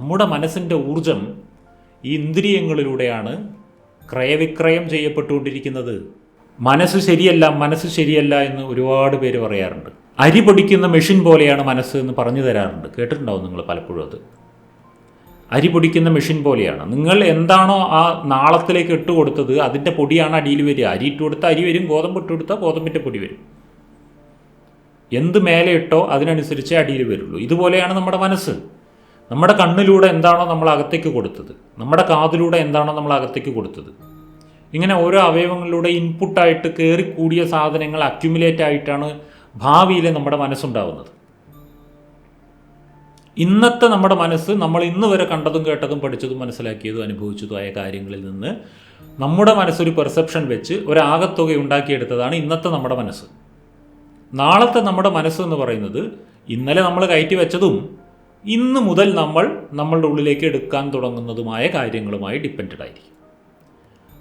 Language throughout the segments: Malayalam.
നമ്മുടെ മനസ്സിന്റെ ഊർജം ഈ ഇന്ദ്രിയങ്ങളിലൂടെയാണ് ക്രയവിക്രയം ചെയ്യപ്പെട്ടുകൊണ്ടിരിക്കുന്നത്. മനസ്സ് ശരിയല്ല മനസ്സ് ശരിയല്ല എന്ന് ഒരുപാട് പേര് പറയാറുണ്ട്. അരി പൊടിക്കുന്ന മെഷീൻ പോലെയാണ് മനസ്സ് എന്ന് പറഞ്ഞു തരാറുണ്ട്. കേട്ടിട്ടുണ്ടാവും നിങ്ങൾ പലപ്പോഴും അത്. അരി പൊടിക്കുന്ന മെഷീൻ പോലെയാണ്. നിങ്ങൾ എന്താണോ ആ നാളത്തിലേക്ക് ഇട്ട് കൊടുത്തത് അതിന്റെ പൊടിയാണ് അടിയിൽ വരിക. അരി ഇട്ട് കൊടുത്താൽ അരി വരും ഗോതമ്പ് ഇട്ട് കൊടുത്താൽ ഗോതമ്പിന്റെ പൊടി വരും. എന്ത് മേലെ ഇട്ടോ അതിനനുസരിച്ച് അടിയിൽ വരുള്ളൂ. ഇതുപോലെയാണ് നമ്മുടെ മനസ്സ്. നമ്മുടെ കണ്ണിലൂടെ എന്താണോ നമ്മൾ അകത്തേക്ക് കൊടുത്തത്. നമ്മുടെ കാതിലൂടെ എന്താണോ നമ്മൾ അകത്തേക്ക് കൊടുത്തത്. ഇങ്ങനെ ഓരോ അവയവങ്ങളിലൂടെ ഇൻപുട്ടായിട്ട് കയറിക്കൂടിയ കൂടിയ സാധനങ്ങൾ അക്യുമുലേറ്റ് ആയിട്ടാണ് ഭാവിയിൽ നമ്മുടെ മനസ്സുണ്ടാവുന്നത്. ഇന്നത്തെ നമ്മുടെ മനസ്സ് നമ്മൾ ഇന്ന് വരെ കണ്ടതും കേട്ടതും പഠിച്ചതും മനസ്സിലാക്കിയതും അനുഭവിച്ചതുമായ കാര്യങ്ങളിൽ നിന്ന് നമ്മുടെ മനസ്സൊരു പെർസെപ്ഷൻ വെച്ച് ഒരാകത്തുക ഉണ്ടാക്കിയെടുത്തതാണ് ഇന്നത്തെ നമ്മുടെ മനസ്സ്. നാളത്തെ നമ്മുടെ മനസ്സ് എന്ന് പറയുന്നത് ഇന്നലെ നമ്മൾ കയറ്റി വെച്ചതും ഇന്ന് മുതൽ നമ്മൾ നമ്മളുടെ ഉള്ളിലേക്ക് എടുക്കാൻ തുടങ്ങുന്നതുമായ കാര്യങ്ങളുമായി ഡിപ്പെൻഡഡ് ആയിരിക്കും.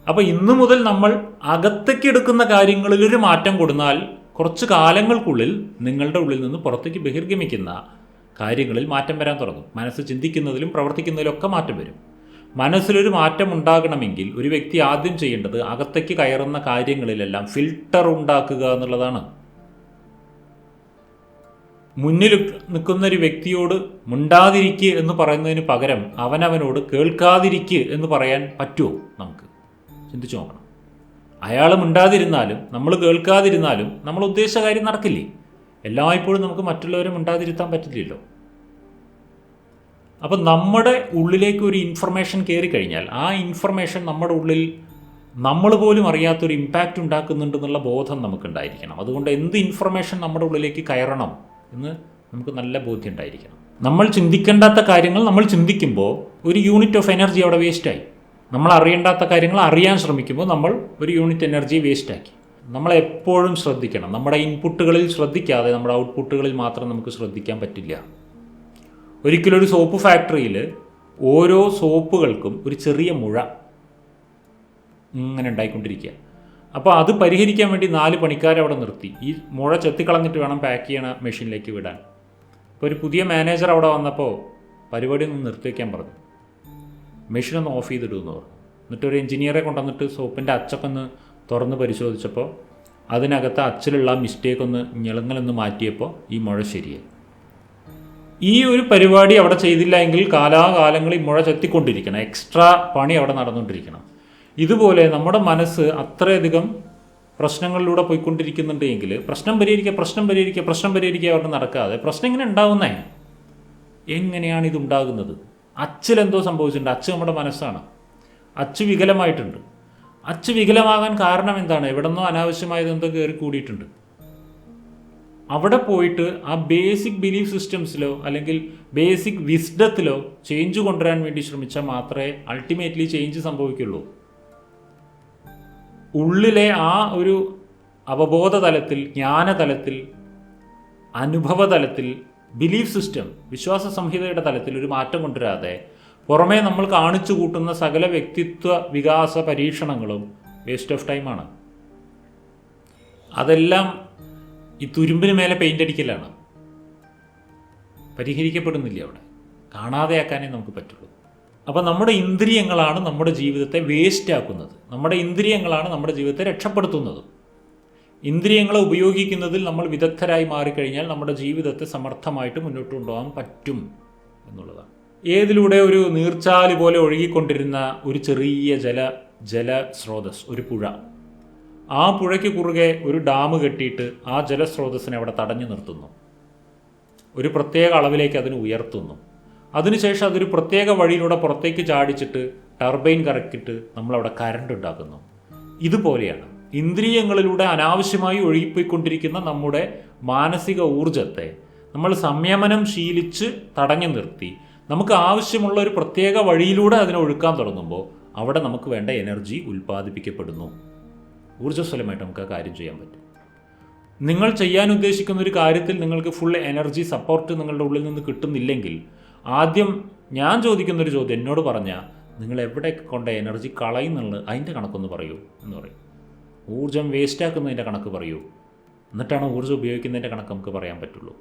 അപ്പോൾ ഇന്ന് മുതൽ നമ്മൾ അകത്തേക്ക് എടുക്കുന്ന കാര്യങ്ങളിലൊരു മാറ്റം കൊടുത്താൽ കുറച്ച് കാലങ്ങൾക്കുള്ളിൽ നിങ്ങളുടെ ഉള്ളിൽ നിന്ന് പുറത്തേക്ക് ബഹിർഗമിക്കുന്ന കാര്യങ്ങളിൽ മാറ്റം വരാൻ തുടങ്ങും. മനസ്സ് ചിന്തിക്കുന്നതിലും പ്രവർത്തിക്കുന്നതിലും ഒക്കെ മാറ്റം വരും. മനസ്സിലൊരു മാറ്റം ഉണ്ടാകണമെങ്കിൽ ഒരു വ്യക്തി ആദ്യം ചെയ്യേണ്ടത് അകത്തേക്ക് കയറുന്ന കാര്യങ്ങളിലെല്ലാം ഫിൽട്ടർ ഉണ്ടാക്കുക എന്നുള്ളതാണ്. മുന്നിൽ നിൽക്കുന്ന ഒരു വ്യക്തിയോട് മുണ്ടാതിരിക്കുക എന്ന് പറയുന്നതിന് പകരം അവനവനോട് കേൾക്കാതിരിക്കുക എന്ന് പറയാൻ പറ്റുമോ നമുക്ക്? ചിന്തിച്ചു നോക്കണം. അയാൾ മിണ്ടാതിരുന്നാലും നമ്മൾ കേൾക്കാതിരുന്നാലും നമ്മൾ ഉദ്ദേശിച്ച കാര്യം നടക്കില്ലേ? എല്ലായ്പ്പോഴും നമുക്ക് മറ്റുള്ളവരെ മിണ്ടാതിരുത്താൻ പറ്റില്ലല്ലോ. അപ്പം നമ്മുടെ ഉള്ളിലേക്ക് ഒരു ഇൻഫർമേഷൻ കയറി കഴിഞ്ഞാൽ ആ ഇൻഫർമേഷൻ നമ്മുടെ ഉള്ളിൽ നമ്മൾ പോലും അറിയാത്തൊരു ഇമ്പാക്റ്റ് ഉണ്ടാക്കുന്നുണ്ടെന്നുള്ള ബോധം നമുക്കുണ്ടായിരിക്കണം. അതുകൊണ്ട് എന്ത് ഇൻഫർമേഷൻ നമ്മുടെ ഉള്ളിലേക്ക് കയറണം? എന്ന് നമുക്ക് നല്ല ബോധ്യം ഉണ്ടായിരിക്കണം. നമ്മൾ ചിന്തിക്കേണ്ടാത്ത കാര്യങ്ങൾ നമ്മൾ ചിന്തിക്കുമ്പോൾ ഒരു യൂണിറ്റ് ഓഫ് എനർജി അവിടെ വേസ്റ്റായി നമ്മൾ അറിയേണ്ടാത്ത കാര്യങ്ങൾ അറിയാൻ ശ്രമിക്കുമ്പോൾ നമ്മൾ ഒരു യൂണിറ്റ് എനർജി വേസ്റ്റാക്കി നമ്മൾ എപ്പോഴും ശ്രദ്ധിക്കണം. നമ്മുടെ ഇൻപുട്ടുകളിൽ ശ്രദ്ധിക്കാതെ നമ്മുടെ ഔട്ട്പുട്ടുകളിൽ മാത്രം നമുക്ക് ശ്രദ്ധിക്കാൻ പറ്റില്ല. ഒരിക്കലും ഒരു സോപ്പ് ഫാക്ടറിയിൽ ഓരോ സോപ്പുകൾക്കും ഒരു ചെറിയ മുഴ ഇങ്ങനെ ഉണ്ടായിക്കൊണ്ടിരിക്കുക. അപ്പോൾ അത് പരിഹരിക്കാൻ വേണ്ടി നാല് പണിക്കാരെ അവിടെ നിർത്തി. ഈ മുഴ ചെത്തിക്കളഞ്ഞിട്ട് വേണം പാക്ക് ചെയ്യണ മെഷീനിലേക്ക് വിടാൻ. ഇപ്പോൾ ഒരു പുതിയ മാനേജർ അവിടെ വന്നപ്പോൾ പരിപാടി ഒന്ന് നിർത്തിവെക്കാൻ പറഞ്ഞു. മെഷീൻ ഒന്ന് ഓഫ് ചെയ്തിടുമെന്ന് പറഞ്ഞു. എന്നിട്ട് ഒരു എഞ്ചിനീയറെ കൊണ്ടുവന്നിട്ട് സോപ്പിന്റെ അച്ചൊക്കെ ഒന്ന് തുറന്ന് പരിശോധിച്ചപ്പോൾ അതിനകത്ത് അച്ചിലുള്ള മിസ്റ്റേക്ക് ഒന്ന് ഞെളുങ്ങലൊന്ന് മാറ്റിയപ്പോൾ ഈ മുഴ ശരിയായി. ഈ ഒരു പരിപാടി അവിടെ ചെയ്തില്ല എങ്കിൽ കാലാകാലങ്ങളിൽ മുഴ ചെത്തിക്കൊണ്ടിരിക്കണം. എക്സ്ട്രാ പണി അവിടെ നടന്നുകൊണ്ടിരിക്കണം. ഇതുപോലെ നമ്മുടെ മനസ്സ് അത്രയധികം പ്രശ്നങ്ങളിലൂടെ പോയിക്കൊണ്ടിരിക്കുന്നുണ്ട് എങ്കിൽ പ്രശ്നം പരിഹരിക്കുക പ്രശ്നം പരിഹരിക്കുക പ്രശ്നം പരിഹരിക്കുക അവിടെ നടക്കാതെ പ്രശ്നം ഇങ്ങനെ ഉണ്ടാവുന്നേ. എങ്ങനെയാണ് ഇതുണ്ടാകുന്നത് അച്ഛലെന്തോ സംഭവിച്ചിട്ടുണ്ട്. അച്ഛൻ നമ്മുടെ മനസ്സാണ്. അച്ഛ വികലമായിട്ടുണ്ട്. അച്ഛ വികലമാകാൻ കാരണം എന്താണ്? എവിടെന്നോ അനാവശ്യമായത് എന്തോ കയറി കൂടിയിട്ടുണ്ട്. അവിടെ പോയിട്ട് ആ ബേസിക് ബിലീഫ് സിസ്റ്റംസിലോ അല്ലെങ്കിൽ ബേസിക് വിസ്ഡത്തിലോ ചേഞ്ച് കൊണ്ടുവരാൻ വേണ്ടി ശ്രമിച്ചാൽ മാത്രമേ അൾട്ടിമേറ്റ്ലി ചേഞ്ച് സംഭവിക്കുള്ളൂ. ഉള്ളിലെ ആ ഒരു അവബോധ തലത്തിൽ ജ്ഞാനതലത്തിൽ അനുഭവതലത്തിൽ ബിലീഫ് സിസ്റ്റം വിശ്വാസ സംഹിതയുടെ തലത്തിൽ ഒരു മാറ്റം കൊണ്ടുവരാതെ പുറമേ നമ്മൾ കാണിച്ചു കൂട്ടുന്ന സകല വ്യക്തിത്വ വികാസ പരീക്ഷണങ്ങളും വേസ്റ്റ് ഓഫ് ടൈമാണ് അതെല്ലാം ഈ തുരുമ്പിന് മേലെ പെയിന്റ് അടിക്കലാണ്. പരിഹരിക്കപ്പെടുന്നില്ല അവിടെ. കാണാതെയാക്കാനേ നമുക്ക് പറ്റുള്ളൂ. അപ്പോൾ നമ്മുടെ ഇന്ദ്രിയങ്ങളാണ് നമ്മുടെ ജീവിതത്തെ വേസ്റ്റ് ആക്കുന്നത്. നമ്മുടെ ഇന്ദ്രിയങ്ങളാണ് നമ്മുടെ ജീവിതത്തെ രക്ഷപ്പെടുത്തുന്നതും. ഇന്ദ്രിയങ്ങളെ ഉപയോഗിക്കുന്നതിൽ നമ്മൾ വിദഗ്ധരായി മാറിക്കഴിഞ്ഞാൽ നമ്മുടെ ജീവിതത്തെ സമർത്ഥമായിട്ട് മുന്നോട്ട് കൊണ്ടുപോകാൻ പറ്റും എന്നുള്ളതാണ്. ഏതിലൂടെ ഒരു നീർച്ചാൽ പോലെ ഒഴുകിക്കൊണ്ടിരുന്ന ഒരു ചെറിയ ജല ജല സ്രോതസ് ഒരു പുഴ ആ പുഴയ്ക്ക് കുറുകെ ഒരു ഡാം കെട്ടിയിട്ട് ആ ജലസ്രോതസ്സിനെ അവിടെ തടഞ്ഞു നിർത്തുന്നു. ഒരു പ്രത്യേക അളവിലേക്ക് അതിന് ഉയർത്തുന്നു. അതിനുശേഷം അതൊരു പ്രത്യേക വഴിയിലൂടെ പുറത്തേക്ക് ചാടിച്ചിട്ട് ടർബൈൻ കറക്കിയിട്ട് നമ്മളവിടെ കരണ്ട് ഉണ്ടാക്കുന്നു. ഇതുപോലെയാണ് ഇന്ദ്രിയങ്ങളിലൂടെ അനാവശ്യമായി ഒഴുകിപ്പോയിക്കൊണ്ടിരിക്കുന്ന നമ്മുടെ മാനസിക ഊർജത്തെ നമ്മൾ സംയമനം ശീലിച്ച് തടഞ്ഞു നിർത്തി. നമുക്ക് ആവശ്യമുള്ള ഒരു പ്രത്യേക വഴിയിലൂടെ അതിനെ ഒഴുക്കാൻ തുടങ്ങുമ്പോൾ അവിടെ നമുക്ക് വേണ്ട എനർജി ഉൽപ്പാദിപ്പിക്കപ്പെടുന്നു. ഊർജസ്വലമായിട്ട് നമുക്ക് ആ കാര്യം ചെയ്യാൻ പറ്റും. നിങ്ങൾ ചെയ്യാൻ ഉദ്ദേശിക്കുന്ന ഒരു കാര്യത്തിൽ നിങ്ങൾക്ക് ഫുൾ എനർജി സപ്പോർട്ട് നിങ്ങളുടെ ഉള്ളിൽ നിന്ന് കിട്ടുന്നില്ലെങ്കിൽ ആദ്യം ഞാൻ ചോദിക്കുന്നൊരു ചോദ്യം എന്നോട് പറഞ്ഞാൽ നിങ്ങൾ എവിടെ കൊണ്ട എനർജി കളയുന്നുള്ളത് അതിന്റെ കണക്കൊന്ന് പറയൂ എന്ന് പറയും. ഊർജം വേസ്റ്റാക്കുന്നതിന്റെ കണക്ക് പറയൂ. എന്നിട്ടാണ് ഊർജം ഉപയോഗിക്കുന്നതിന്റെ കണക്ക് നമുക്ക് പറയാൻ പറ്റുള്ളൂ.